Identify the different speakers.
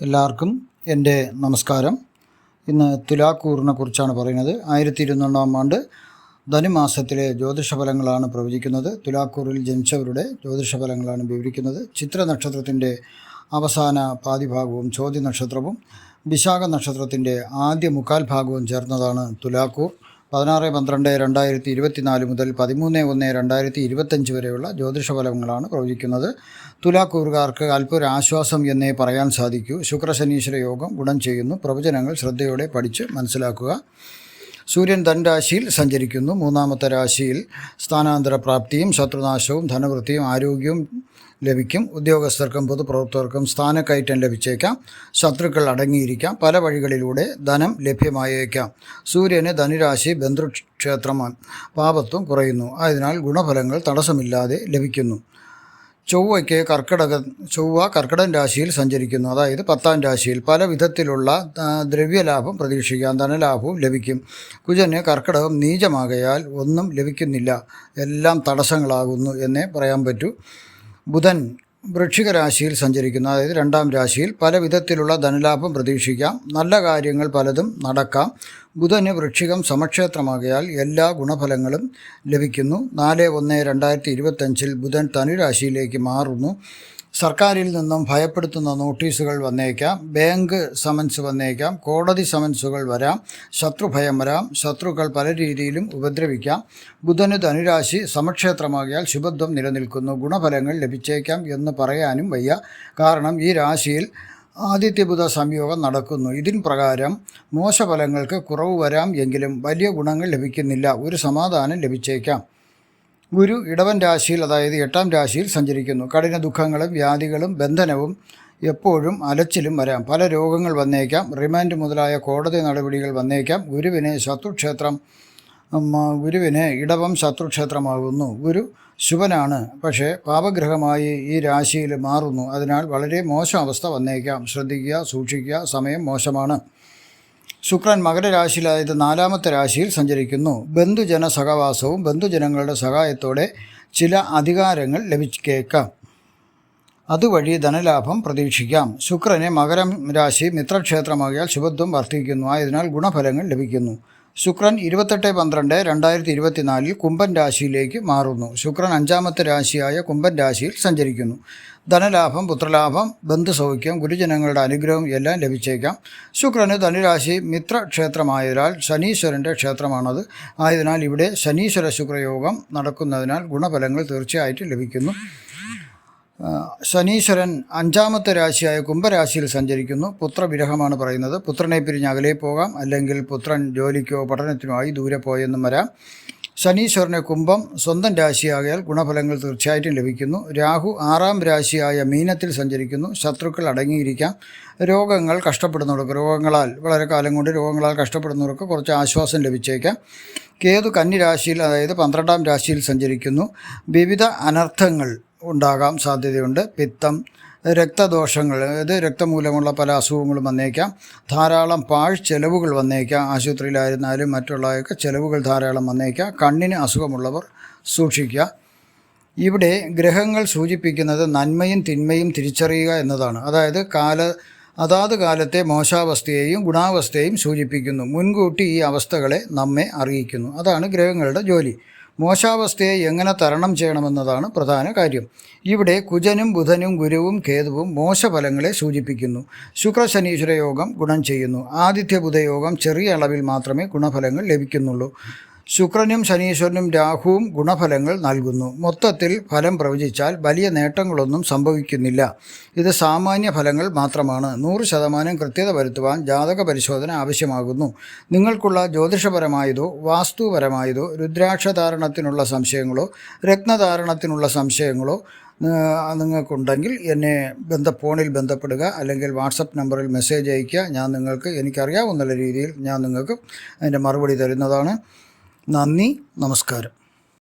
Speaker 1: എല്ലാവർക്കും എന്റെ നമസ്കാരം. ഇന്ന് തുലാക്കൂറിനെ കുറിച്ചാണ് പറയുന്നത്. ആയിരത്തി ഇരുന്നൂറാം ആണ്ട് ധനുമാസത്തിലെ ജ്യോതിഷഫലങ്ങളാണ് പ്രവചിക്കുന്നത്. തുലാക്കൂറിൽ ജനിച്ചവരുടെ ജ്യോതിഷഫലങ്ങളാണ് വിവരിക്കുന്നത്. ചിത്ര നക്ഷത്രത്തിന്റെ അവസാന പാതിഭാഗവും ചോദ്യ നക്ഷത്രവും വിശാഖ നക്ഷത്രത്തിന്റെ ആദ്യ മുക്കാൽ ഭാഗവും ചേർന്നതാണ് തുലാക്കൂർ. പതിനാറ് പന്ത്രണ്ട് രണ്ടായിരത്തി ഇരുപത്തിനാല് മുതൽ പതിമൂന്ന് ഒന്ന് രണ്ടായിരത്തി ഇരുപത്തഞ്ച് വരെയുള്ള ജ്യോതിഷ ഫലങ്ങളാണ് പ്രവചിക്കുന്നത്. തുലാക്കൂറുകാർക്ക് അല്പൊരാശ്വാസം എന്നേ പറയാൻ സാധിക്കൂ. ശുക്രശനീശ്വര യോഗം ഗുണം ചെയ്യുന്നു. പ്രവചനങ്ങൾ ശ്രദ്ധയോടെ പഠിച്ച് മനസ്സിലാക്കുക. സൂര്യൻ ധനരാശിയിൽ സഞ്ചരിക്കുന്നു. മൂന്നാമത്തെ രാശിയിൽ സ്ഥാനാന്തര പ്രാപ്തിയും ശത്രുനാശവും ധനവൃത്തിയും ആരോഗ്യവും ലഭിക്കും. ഉദ്യോഗസ്ഥർക്കും പൊതുപ്രവർത്തകർക്കും സ്ഥാനക്കയറ്റം ലഭിച്ചേക്കാം. ശത്രുക്കൾ അടങ്ങിയിരിക്കാം. പല വഴികളിലൂടെ ധനം ലഭ്യമായേക്കാം. സൂര്യന് ധനുരാശി ബന്ധുക്ഷേത്രമാണ് പാപത്വം കുറയുന്നു. ആയതിനാൽ ഗുണഫലങ്ങൾ തടസ്സമില്ലാതെ ലഭിക്കുന്നു. ചൊവ്വയ്ക്ക് കർക്കിടക ചൊവ്വ കർക്കിടൻ രാശിയിൽ സഞ്ചരിക്കുന്നു. അതായത് പത്താം രാശിയിൽ പല വിധത്തിലുള്ള ദ്രവ്യലാഭം പ്രതീക്ഷിക്കാം ധനലാഭവും ലഭിക്കും. കുജന് കർക്കിടകം നീചമാകയാൽ ഒന്നും ലഭിക്കുന്നില്ല. എല്ലാം തടസ്സങ്ങളാകുന്നു എന്നേ പറയാൻ പറ്റൂ. ബുധൻ വൃശ്ചിക രാശിയിൽ സഞ്ചരിക്കുന്നു അതായത് രണ്ടാം രാശിയിൽ പല വിധത്തിലുള്ള ധനലാഭം പ്രതീക്ഷിക്കാം. നല്ല കാര്യങ്ങൾ പലതും നടക്കാം. ബുധന് വൃശ്ചികം സമക്ഷേത്രമാകയാൽ എല്ലാ ഗുണഫലങ്ങളും ലഭിക്കുന്നു. നാല് ഒന്ന് രണ്ടായിരത്തി ഇരുപത്തഞ്ചിൽ ബുധൻ തനുരാശിയിലേക്ക് മാറുന്നു. സർക്കാരിൽ നിന്നും ഭയപ്പെടുത്തുന്ന നോട്ടീസുകൾ വന്നേക്കാം. ബാങ്ക് സമൻസ് വന്നേക്കാം. കോടതി സമൻസുകൾ വരാം. ശത്രുഭയം വരാം. ശത്രുക്കൾ പല രീതിയിലും ഉപദ്രവിക്കാം. ബുധന് ധനുരാശി സമക്ഷേത്രമാകിയാൽ ശുഭത്വം നിലനിൽക്കുന്നു. ഗുണഫലങ്ങൾ ലഭിച്ചേക്കാം എന്ന് പറയാനും വയ്യ. കാരണം ഈ രാശിയിൽ ആദിത്യബുധ സംയോഗം നടക്കുന്നു. ഇതിൻ പ്രകാരം മോശഫലങ്ങൾക്ക് കുറവ് വരാം എങ്കിലും വലിയ ഗുണങ്ങൾ ലഭിക്കുന്നില്ല. ഒരു സമാധാനം ലഭിച്ചേക്കാം. ഗുരു ഇടവൻ രാശിയിൽ അതായത് എട്ടാം രാശിയിൽ സഞ്ചരിക്കുന്നു. കഠിന ദുഃഖങ്ങളും വ്യാധികളും ബന്ധനവും എപ്പോഴും അലച്ചിലും വരാം. പല രോഗങ്ങൾ വന്നേക്കാം. റിമാൻഡ് മുതലായ കോടതി നടപടികൾ വന്നേക്കാം. ഗുരുവിനെ ശത്രുക്ഷേത്രം ഗുരുവിനെ ഇടവം ശത്രുക്ഷേത്രമാകുന്നു. ഗുരു ശുഭനാണ് പക്ഷേ പാപഗ്രഹമായി ഈ രാശിയിൽ മാറുന്നു. അതിനാൽ വളരെ മോശം അവസ്ഥ വന്നേക്കാം. ശ്രദ്ധിക്കുക സൂക്ഷിക്കുക സമയം മോശമാണ്. ശുക്രൻ മകരരാശിയിലായത് നാലാമത്തെ രാശിയിൽ സഞ്ചരിക്കുന്നു. ബന്ധുജന സഹവാസവും ബന്ധുജനങ്ങളുടെ സഹായത്തോടെ ചില അധികാരങ്ങൾ ലഭിച്ചേക്കാം. അതുവഴി ധനലാഭം പ്രതീക്ഷിക്കാം. ശുക്രനെ മകരം രാശി മിത്രക്ഷേത്രമാകിയാൽ ശുഭത്വം വർദ്ധിക്കുന്നു. ആയതിനാൽ ഗുണഫലങ്ങൾ ലഭിക്കുന്നു. ശുക്രൻ ഇരുപത്തെട്ട് പന്ത്രണ്ട് രണ്ടായിരത്തി ഇരുപത്തിനാലിൽ കുംഭൻ രാശിയിലേക്ക് മാറുന്നു. ശുക്രൻ അഞ്ചാമത്തെ രാശിയായ കുംഭൻ രാശിയിൽ സഞ്ചരിക്കുന്നു. ധനലാഭം പുത്രലാഭം ബന്ധുസൗഖ്യം ഗുരുജനങ്ങളുടെ അനുഗ്രഹം എല്ലാം ലഭിച്ചേക്കാം. ശുക്രന് ധനുരാശി മിത്രക്ഷേത്രമായതിനാൽ ശനീശ്വരന്റെ ക്ഷേത്രമാണത്. ആയതിനാൽ ഇവിടെ ശനീശ്വര ശുക്രയോഗം നടക്കുന്നതിനാൽ ഗുണഫലങ്ങൾ തീർച്ചയായിട്ടും ലഭിക്കുന്നു. ശനീശ്വരൻ അഞ്ചാമത്തെ രാശിയായ കുംഭരാശിയിൽ സഞ്ചരിക്കുന്നു. പുത്രവിരഹമാണ് പറയുന്നത്. പുത്രനെ പിരിഞ്ഞ് അകലെ പോകാം. അല്ലെങ്കിൽ പുത്രൻ ജോലിക്കോ പഠനത്തിനോ ആയി ദൂരെ പോയെന്നും വരാം. ശനീശ്വരനെ കുംഭം സ്വന്തം രാശിയാകയാൽ ഗുണഫലങ്ങൾ തീർച്ചയായിട്ടും ലഭിക്കുന്നു. രാഹു ആറാം രാശിയായ മീനത്തിൽ സഞ്ചരിക്കുന്നു. ശത്രുക്കൾ അടങ്ങിയിരിക്കാം. രോഗങ്ങൾ കഷ്ടപ്പെടുന്നവർക്ക് രോഗങ്ങളാൽ വളരെ കാലം കൊണ്ട് രോഗങ്ങളാൽ കഷ്ടപ്പെടുന്നവർക്ക് കുറച്ച് ആശ്വാസം ലഭിച്ചേക്കാം. കേതു കന്നിരാശിയിൽ അതായത് പന്ത്രണ്ടാം രാശിയിൽ സഞ്ചരിക്കുന്നു. വിവിധ അനർത്ഥങ്ങൾ ഉണ്ടാകാം സാധ്യതയുണ്ട്. പിത്തം രക്തദോഷങ്ങൾ അതായത് രക്തമൂലമുള്ള പല അസുഖങ്ങളും വന്നേക്കാം. ധാരാളം പാഴ് ചെലവുകൾ വന്നേക്കാം. ആശുപത്രിയിലായിരുന്നാലും മറ്റുള്ളവയൊക്കെ ചെലവുകൾ ധാരാളം വന്നേക്കാം. കണ്ണിന് അസുഖമുള്ളവർ സൂക്ഷിക്കുക. ഇവിടെ ഗ്രഹങ്ങൾ സൂചിപ്പിക്കുന്നത് നന്മയും തിന്മയും തിരിച്ചറിയുക എന്നതാണ്. അതായത് കാല അതാത് കാലത്തെ മോശാവസ്ഥയെയും ഗുണാവസ്ഥയെയും സൂചിപ്പിക്കുന്നു. മുൻകൂട്ടി ഈ അവസ്ഥകളെ നമ്മെ അറിയിക്കുന്നു. അതാണ് ഗ്രഹങ്ങളുടെ ജോലി. മോശാവസ്ഥയെ എങ്ങനെ തരണം ചെയ്യണമെന്നതാണ് പ്രധാന കാര്യം. ഇവിടെ കുജനും ബുധനും ഗുരുവും കേതുവും മോശഫലങ്ങളെ സൂചിപ്പിക്കുന്നു. ശുക്രശനീശ്വര യോഗം ഗുണം ചെയ്യുന്നു. ആദിത്യ ബുധയോഗം ചെറിയ അളവിൽ മാത്രമേ ഗുണഫലങ്ങൾ ലഭിക്കുന്നുള്ളൂ. ശുക്രനും ശനീശ്വരനും രാഹുവും ഗുണഫലങ്ങൾ നൽകുന്നു. മൊത്തത്തിൽ ഫലം പ്രവചിച്ചാൽ വലിയ നേട്ടങ്ങളൊന്നും സംഭവിക്കുന്നില്ല. ഇത് സാമാന്യ ഫലങ്ങൾ മാത്രമാണ്. നൂറ് ശതമാനം കൃത്യത വരുത്തുവാൻ ജാതക പരിശോധന ആവശ്യമാകുന്നു. നിങ്ങൾക്കുള്ള ജ്യോതിഷപരമായതോ വാസ്തുപരമായതോ രുദ്രാക്ഷധാരണത്തിനുള്ള സംശയങ്ങളോ രത്നധാരണത്തിനുള്ള സംശയങ്ങളോ നിങ്ങൾക്കുണ്ടെങ്കിൽ എന്നെ ബന്ധ ഫോണിൽ ബന്ധപ്പെടുക അല്ലെങ്കിൽ വാട്സപ്പ് നമ്പറിൽ മെസ്സേജ് അയയ്ക്കുക. ഞാൻ നിങ്ങൾക്ക് എനിക്കറിയാവുന്ന രീതിയിൽ ഞാൻ നിങ്ങൾക്ക് അതിന്റെ മറുപടി തരുന്നതാണ്. നന്ദി നമസ്കാരം.